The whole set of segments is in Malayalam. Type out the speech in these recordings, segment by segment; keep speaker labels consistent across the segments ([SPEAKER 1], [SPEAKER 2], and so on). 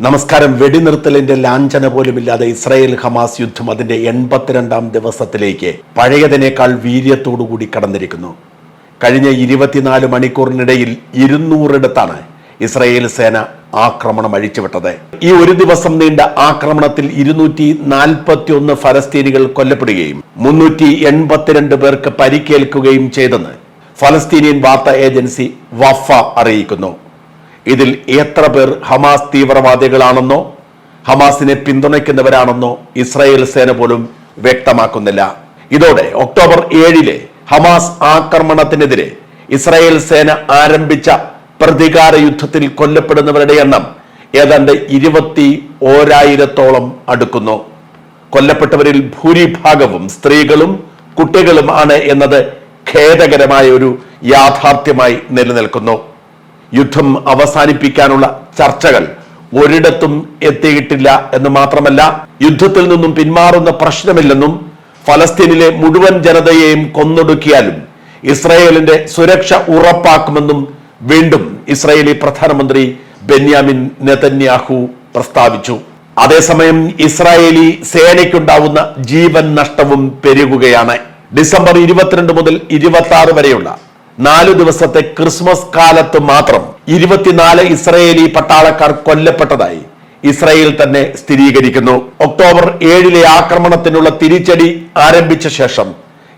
[SPEAKER 1] നമസ്കാരം. വെടിനിർത്തലിന്റെ ലാഞ്ചന പോലുമില്ലാതെ ഇസ്രായേൽ ഹമാസ് യുദ്ധം അതിന്റെ എൺപത്തിരണ്ടാം ദിവസത്തിലേക്ക് പഴയതിനേക്കാൾ വീര്യത്തോടുകൂടി കടന്നിരിക്കുന്നു. കഴിഞ്ഞ ഇരുപത്തിനാല് മണിക്കൂറിനിടയിൽ ഇരുന്നൂറിടത്താണ് ഇസ്രായേൽ സേന ആക്രമണം അഴിച്ചുവിട്ടത്. ഈ ഒരു ദിവസം നീണ്ട ആക്രമണത്തിൽ ഇരുന്നൂറ്റി നാൽപ്പത്തി ഒന്ന് ഫലസ്തീനികൾ കൊല്ലപ്പെടുകയും മുന്നൂറ്റി എൺപത്തിരണ്ട് പേർക്ക് പരിക്കേൽക്കുകയും ചെയ്തെന്ന് ഫലസ്തീനിയൻ വാർത്താ ഏജൻസി വഫ അറിയിക്കുന്നു. ഇതിൽ എത്ര പേർ ഹമാസ് തീവ്രവാദികളാണെന്നോ ഹമാസിനെ പിന്തുണയ്ക്കുന്നവരാണെന്നോ ഇസ്രായേൽ സേന പോലും വ്യക്തമാക്കുന്നില്ല. ഇതോടെ ഒക്ടോബർ ഏഴിലെ ഹമാസ് ആക്രമണത്തിനെതിരെ ഇസ്രായേൽ സേന ആരംഭിച്ച പ്രതികാര യുദ്ധത്തിൽ കൊല്ലപ്പെടുന്നവരുടെ എണ്ണം ഏതാണ്ട് ഇരുപത്തി ഓരായിരത്തോളം അടുക്കുന്നു. കൊല്ലപ്പെട്ടവരിൽ ഭൂരിഭാഗവും സ്ത്രീകളും കുട്ടികളും ആണ് എന്നത് ഖേദകരമായ ഒരു യാഥാർത്ഥ്യമായി നിലനിൽക്കുന്നു. യുദ്ധം അവസാനിപ്പിക്കാനുള്ള ചർച്ചകൾ ഒരിടത്തും എത്തിയിട്ടില്ല എന്ന് മാത്രമല്ല യുദ്ധത്തിൽ നിന്നും പിന്മാറുന്ന പ്രശ്നമില്ലെന്നും ഫലസ്തീനിലെ മുഴുവൻ ജനതയെയും കൊന്നൊടുക്കിയാലും ഇസ്രയേലിന്റെ സുരക്ഷ ഉറപ്പാക്കുമെന്നും വീണ്ടും ഇസ്രയേലി പ്രധാനമന്ത്രി ബെന്യാമിൻ നെതന്യാഹു പ്രസ്താവിച്ചു. അതേസമയം ഇസ്രായേലി സേനയ്ക്കുണ്ടാവുന്ന ജീവൻ നഷ്ടവും പെരുകുകയാണ്. ഡിസംബർ ഇരുപത്തിരണ്ട് മുതൽ ഇരുപത്തി വരെയുള്ള നാലു ദിവസത്തെ ക്രിസ്മസ് കാലത്ത് മാത്രം ഇരുപത്തിനാല് ഇസ്രയേലി പട്ടാളക്കാർ കൊല്ലപ്പെട്ടതായി ഇസ്രയേൽ തന്നെ സ്ഥിരീകരിക്കുന്നു. ഒക്ടോബർ ഏഴിലെ ആക്രമണത്തിനുള്ള തിരിച്ചടി ആരംഭിച്ച ശേഷം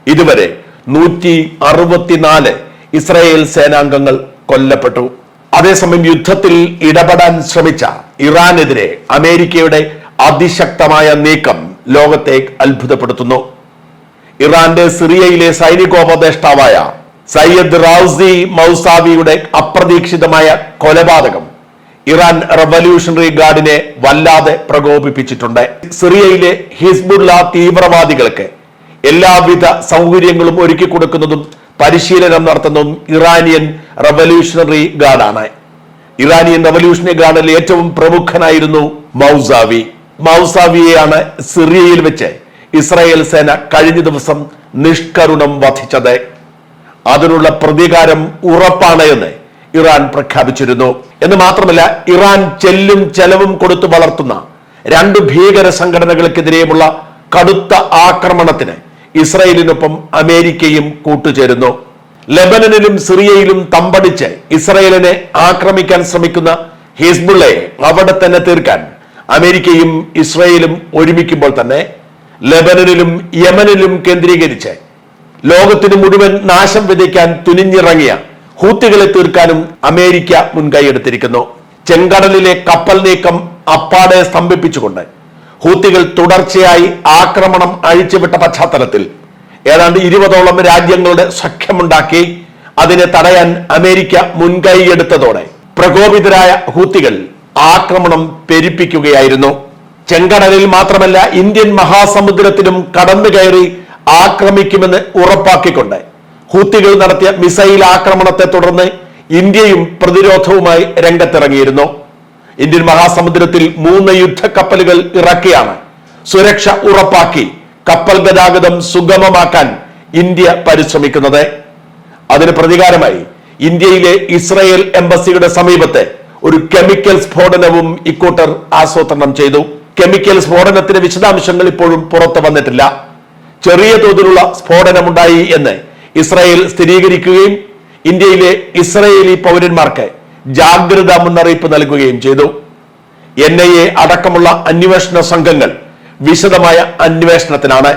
[SPEAKER 1] ഇതുവരെ നൂറ്റി അറുപത്തിനാല് ഇസ്രയേൽ സേനാംഗങ്ങൾ കൊല്ലപ്പെട്ടു. അതേസമയം യുദ്ധത്തിൽ ഇടപെടാൻ ശ്രമിച്ച ഇറാനെതിരെ അമേരിക്കയുടെ അതിശക്തമായ നീക്കം ലോകത്തെ അത്ഭുതപ്പെടുത്തുന്നു. ഇറാന്റെ സിറിയയിലെ സൈനികോപദേഷ്ടാവായ സയ്യദ് റൌസി മൗസാവിയുടെ അപ്രതീക്ഷിതമായ കൊലപാതകം ഇറാൻ റവല്യൂഷണറി ഗാർഡിനെ വല്ലാതെ പ്രകോപിപ്പിച്ചിട്ടുണ്ട്. സിറിയയിലെ ഹിസ്ബുള്ള തീവ്രവാദികൾക്ക് എല്ലാവിധ സൗകര്യങ്ങളും ഒരുക്കി കൊടുക്കുന്നതും പരിശീലനം നടത്തുന്നതും ഇറാനിയൻ റവല്യൂഷണറി ഗാർഡാണ്. ഇറാനിയൻ റവല്യൂഷണറി ഗാർഡിൽ ഏറ്റവും പ്രമുഖനായിരുന്നു മൗസാവി. മൗസാവിയെയാണ് സിറിയയിൽ വെച്ച് ഇസ്രായേൽ സേന കഴിഞ്ഞ ദിവസം നിഷ്കരുണം വധിച്ചത്. അതിനുള്ള പ്രതികാരം ഉറപ്പാണ് എന്ന് ഇറാൻ പ്രഖ്യാപിച്ചിരുന്നു. എന്ന് മാത്രമല്ല ഇറാൻ ചെല്ലും ചെലവും കൊടുത്തു വളർത്തുന്ന രണ്ട് ഭീകര സംഘടനകൾക്കെതിരെയുമുള്ള കടുത്ത ആക്രമണത്തിന് ഇസ്രയേലിനൊപ്പം അമേരിക്കയും കൂട്ടുചേരുന്നു. ലെബനനിലും സിറിയയിലും തമ്പടിച്ച് ഇസ്രയേലിനെ ആക്രമിക്കാൻ ശ്രമിക്കുന്ന ഹിസ്ബുള്ളയെ അവിടെ തന്നെ തീർക്കാൻ അമേരിക്കയും ഇസ്രയേലും ഒരുമിക്കുമ്പോൾ തന്നെ ലെബനനിലും യമനിലും കേന്ദ്രീകരിച്ച് ലോകത്തിന് മുഴുവൻ നാശം വിതയ്ക്കാൻ തുനിഞ്ഞിറങ്ങിയ ഹൂത്തികളെ തീർക്കാനും അമേരിക്ക മുൻകൈയെടുത്തിരിക്കുന്നു. ചെങ്കടലിലെ കപ്പൽ നീക്കം അപ്പാടെ സ്തംഭിപ്പിച്ചുകൊണ്ട് ഹൂത്തികൾ തുടർച്ചയായി ആക്രമണം അഴിച്ചുവിട്ട പശ്ചാത്തലത്തിൽ ഏതാണ്ട് ഇരുപതോളം രാജ്യങ്ങളുടെ സഖ്യമുണ്ടാക്കി അതിനെ തടയാൻ അമേരിക്ക മുൻകൈയെടുത്തതോടെ പ്രകോപിതരായ ഹൂത്തികൾ ആക്രമണം പെരുപ്പിക്കുകയായിരുന്നു. ചെങ്കടലിൽ മാത്രമല്ല ഇന്ത്യൻ മഹാസമുദ്രത്തിലും കടന്നു കയറി ആക്രമിക്കുമെന്ന് ഉറപ്പാക്കിക്കൊണ്ട് ഹൂത്തികൾ നടത്തിയ മിസൈൽ ആക്രമണത്തെ തുടർന്ന് ഇന്ത്യയും പ്രതിരോധവുമായി രംഗത്തിറങ്ങിയിരുന്നു. ഇന്ത്യൻ മഹാസമുദ്രത്തിൽ മൂന്ന് യുദ്ധക്കപ്പലുകൾ ഇറക്കിയാണ് സുരക്ഷ ഉറപ്പാക്കി കപ്പൽ ഗതാഗതം സുഗമമാക്കാൻ ഇന്ത്യ പരിശ്രമിക്കുന്നത്. അതിന് പ്രതികാരമായി ഇന്ത്യയിലെ ഇസ്രയേൽ എംബസിയുടെ സമീപത്തെ ഒരു കെമിക്കൽ സ്ഫോടനവും ഇക്കൂട്ടർ ആസൂത്രണം ചെയ്തു. കെമിക്കൽ സ്ഫോടനത്തിന്റെ വിശദാംശങ്ങൾ ഇപ്പോഴും പുറത്തു വന്നിട്ടില്ല. ചെറിയ തോതിലുള്ള സ്ഫോടനമുണ്ടായി എന്ന് ഇസ്രായേൽ സ്ഥിരീകരിക്കുകയും ഇന്ത്യയിലെ ഇസ്രയേലി പൗരന്മാർക്ക് ജാഗ്രത മുന്നറിയിപ്പ് നൽകുകയും ചെയ്തു. എൻ ഐ എ അടക്കമുള്ള അന്വേഷണ സംഘങ്ങൾ വിശദമായ അന്വേഷണത്തിനാണ്.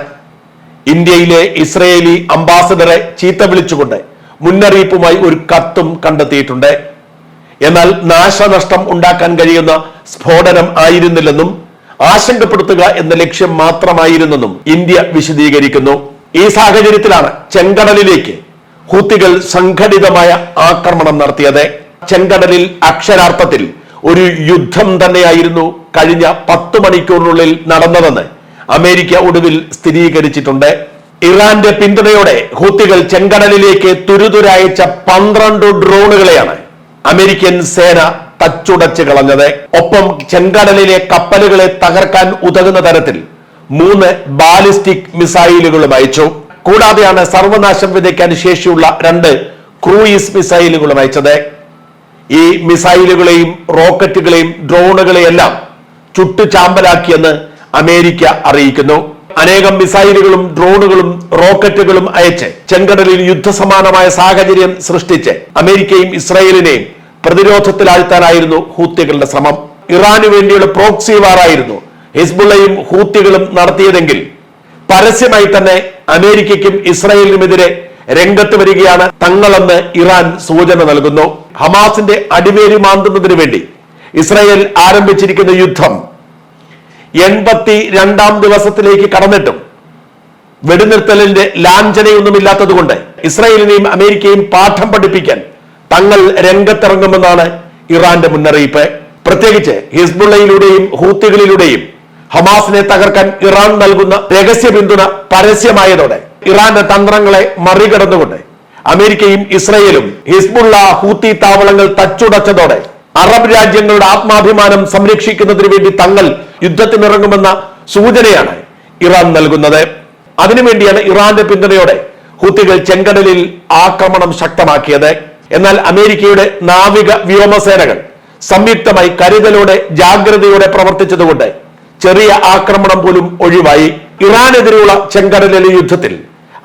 [SPEAKER 1] ഇന്ത്യയിലെ ഇസ്രയേലി അംബാസഡറെ ചീത്ത വിളിച്ചുകൊണ്ട് മുന്നറിയിപ്പുമായി ഒരു കത്തും കണ്ടെത്തിയിട്ടുണ്ട്. എന്നാൽ നാശനഷ്ടം ഉണ്ടാക്കാൻ കഴിയുന്ന സ്ഫോടനം ആയിരുന്നില്ലെന്നും ആശങ്കപ്പെടുത്തുക എന്ന ലക്ഷ്യം മാത്രമായിരുന്നെന്നും ഇന്ത്യ വിശദീകരിക്കുന്നു. ഈ സാഹചര്യത്തിലാണ് ചെങ്കടലിലേക്ക് ഹൂത്തികൾ സംഘടിതമായ ആക്രമണം നടത്തിയത്. ചെങ്കടലിൽ അക്ഷരാർത്ഥത്തിൽ ഒരു യുദ്ധം തന്നെയായിരുന്നു കഴിഞ്ഞ പത്ത് മണിക്കൂറിനുള്ളിൽ നടന്നതെന്ന് അമേരിക്ക ഒടുവിൽ സ്ഥിരീകരിച്ചിട്ടുണ്ട്. ഇറാന്റെ പിന്തുണയോടെ ഹൂത്തികൾ ചെങ്കടലിലേക്ക് തുരുതുരയച്ച പന്ത്രണ്ട് ഡ്രോണുകളെയാണ് അമേരിക്കൻ സേന തച്ചുടച്ച് കളഞ്ഞത്. ഒപ്പം ചെങ്കടലിലെ കപ്പലുകളെ തകർക്കാൻ ഉതകുന്ന തരത്തിൽ മൂന്ന് ബാലിസ്റ്റിക് മിസൈലുകളും അയച്ചു. കൂടാതെയാണ് സർവനാശം വിതയ്ക്കാൻ ശേഷിയുള്ള രണ്ട് ക്രൂയിസ് മിസൈലുകളും അയച്ചത്. ഈ മിസൈലുകളെയും റോക്കറ്റുകളെയും ഡ്രോണുകളെയെല്ലാം ചുട്ടു ചാമ്പലാക്കിയെന്ന് അമേരിക്ക അറിയിക്കുന്നു. അനേകം മിസൈലുകളും ഡ്രോണുകളും റോക്കറ്റുകളും അയച്ച് ചെങ്കടലിൽ യുദ്ധസമാനമായ സാഹചര്യം സൃഷ്ടിച്ച് അമേരിക്കയും ഇസ്രായേലിനെയും പ്രതിരോധത്തിലാഴ്ത്താനായിരുന്നു ഹൂത്തികളുടെ ശ്രമം. ഇറാനു വേണ്ടിയുള്ള പ്രോക്സി വാറായിരുന്നു ഹിസ്ബുള്ളയും ഹൂത്തികളും നടത്തിയതെങ്കിൽ പരസ്യമായി തന്നെ അമേരിക്കയ്ക്കും ഇസ്രായേലിനുമെതിരെ രംഗത്ത് വരികയാണ് തങ്ങളെന്ന് ഇറാൻ സൂചന നൽകുന്നു. ഹമാസിന്റെ അടിവേരി മാന്തുന്നതിനു വേണ്ടി ഇസ്രായേൽ ആരംഭിച്ചിരിക്കുന്ന യുദ്ധം എൺപത്തി രണ്ടാം ദിവസത്തിലേക്ക് കടന്നിട്ടും വെടിനിർത്തലിന്റെ ലാഞ്ചനയൊന്നുമില്ലാത്തതുകൊണ്ട് ഇസ്രായേലിനെയും അമേരിക്കയും പാഠം പഠിപ്പിക്കാൻ തങ്ങൾ രംഗത്തിറങ്ങുമെന്നാണ് ഇറാന്റെ മുന്നറിയിപ്പ്. പ്രത്യേകിച്ച് ഹിസ്ബുള്ളയിലൂടെയും ഹൂത്തികളിലൂടെയും ഹമാസിനെ തകർക്കാൻ ഇറാൻ നൽകുന്ന രഹസ്യ പിന്തുണ പരസ്യമായതോടെ ഇറാന്റെ തന്ത്രങ്ങളെ മറികടന്നുകൊണ്ട് അമേരിക്കയും ഇസ്രയേലും ഹിസ്ബുള്ള ഹൂത്തി താവളങ്ങൾ തച്ചുടച്ചതോടെ അറബ് രാജ്യങ്ങളുടെ ആത്മാഭിമാനം സംരക്ഷിക്കുന്നതിന് വേണ്ടി തങ്ങൾ യുദ്ധത്തിനിറങ്ങുമെന്ന സൂചനയാണ് ഇറാൻ നൽകുന്നത്. അതിനുവേണ്ടിയാണ് ഇറാന്റെ പിന്തുണയോടെ ഹൂത്തികൾ ചെങ്കടലിൽ ആക്രമണം ശക്തമാക്കിയത്. എന്നാൽ അമേരിക്കയുടെ നാവിക വ്യോമസേനകൾ സംയുക്തമായി കരുതലോടെ ജാഗ്രതയോടെ പ്രവർത്തിച്ചതുകൊണ്ട് ചെറിയ ആക്രമണം പോലും ഒഴിവായി ഇറാനെതിരെയുള്ള ചെങ്കടലിലെ യുദ്ധത്തിൽ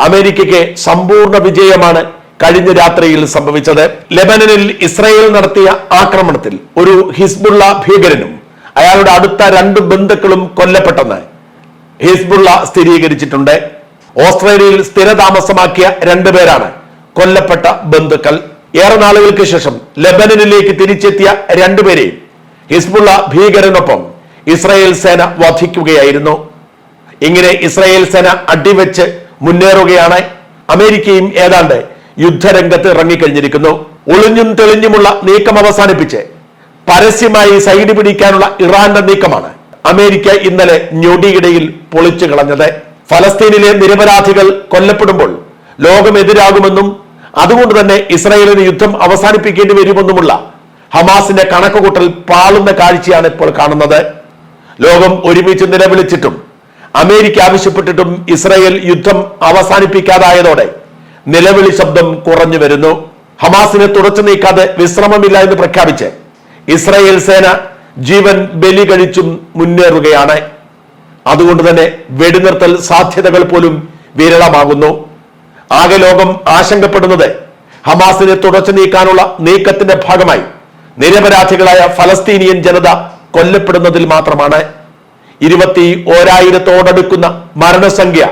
[SPEAKER 1] അമേരിക്കയ്ക്ക് സമ്പൂർണ വിജയമാണ് കഴിഞ്ഞ രാത്രിയിൽ സംഭവിച്ചത്. ലെബനനിൽ ഇസ്രയേൽ നടത്തിയ ആക്രമണത്തിൽ ഒരു ഹിസ്ബുള്ള ഭീകരനും അയാളുടെ അടുത്ത രണ്ട് ബന്ധുക്കളും കൊല്ലപ്പെട്ടെന്ന് ഹിസ്ബുള്ള സ്ഥിരീകരിച്ചിട്ടുണ്ട്. ഓസ്ട്രേലിയയിൽ സ്ഥിരതാമസമാക്കിയ രണ്ടുപേരാണ് കൊല്ലപ്പെട്ട ബന്ധുക്കൾ. ഏറെ നാളുകൾക്ക് ശേഷം ലബനനിലേക്ക് തിരിച്ചെത്തിയ രണ്ടുപേരെയും ഹിസ്ബുള്ള ഭീകരനൊപ്പം ഇസ്രായേൽ സേന വധിക്കുകയായിരുന്നു. ഇങ്ങനെ ഇസ്രായേൽ സേന അടിവെച്ച് മുന്നേറുകയാണ്. അമേരിക്കയും ഏതാണ്ട് യുദ്ധരംഗത്ത് ഇറങ്ങിക്കഴിഞ്ഞിരിക്കുന്നു. ഒളിഞ്ഞും തെളിഞ്ഞുമുള്ള നീക്കം അവസാനിപ്പിച്ച് പരസ്യമായി സൈഡ് പിടിക്കാനുള്ള ഇറാന്റെ നീക്കമാണ് അമേരിക്ക ഇന്നലെ ഞൊടിയിടയിൽ പൊളിച്ചു കളഞ്ഞത്. ഫലസ്തീനിലെ നിരപരാധികൾ കൊല്ലപ്പെടുമ്പോൾ ലോകം എതിരാകുമെന്നും അതുകൊണ്ട് തന്നെ ഇസ്രായേലിന് യുദ്ധം അവസാനിപ്പിക്കേണ്ടി വരുമെന്നുമുള്ള ഹമാസിന്റെ കണക്കുകൂട്ടൽ പാളുന്ന കാഴ്ചയാണ് ഇപ്പോൾ കാണുന്നത്. ലോകം ഒരുമിച്ച് നിലവിളിച്ചിട്ടും അമേരിക്ക ആവശ്യപ്പെട്ടിട്ടും ഇസ്രായേൽ യുദ്ധം അവസാനിപ്പിക്കാതായതോടെ നിലവിളി ശബ്ദം കുറഞ്ഞു വരുന്നു. ഹമാസിനെ തുടച്ചു നീക്കാതെ വിശ്രമമില്ല എന്ന് പ്രഖ്യാപിച്ച് ഇസ്രായേൽ സേന ജീവൻ ബലി കഴിച്ചും മുന്നേറുകയാണ്. അതുകൊണ്ട് തന്നെ വെടിനിർത്തൽ സാധ്യതകൾ പോലും വിരളമാകുന്നു. ആകെ ലോകം ആശങ്കപ്പെടുന്നത് ഹമാസിനെ തുടച്ചു നീക്കാനുള്ള നീക്കത്തിന്റെ ഭാഗമായി നിരപരാധികളായ ഫലസ്തീനിയൻ ജനത കൊല്ലപ്പെടുന്നതിൽ മാത്രമാണ് ഇരുപത്തി ഓരായിരത്തോടടുക്കുന്ന മരണസംഖ്യ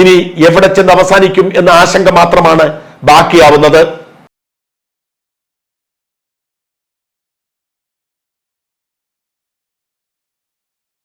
[SPEAKER 1] ഇനി എവിടെ ചെന്ന് അവസാനിക്കും എന്ന ആശങ്ക മാത്രമാണ് ബാക്കിയാവുന്നത്.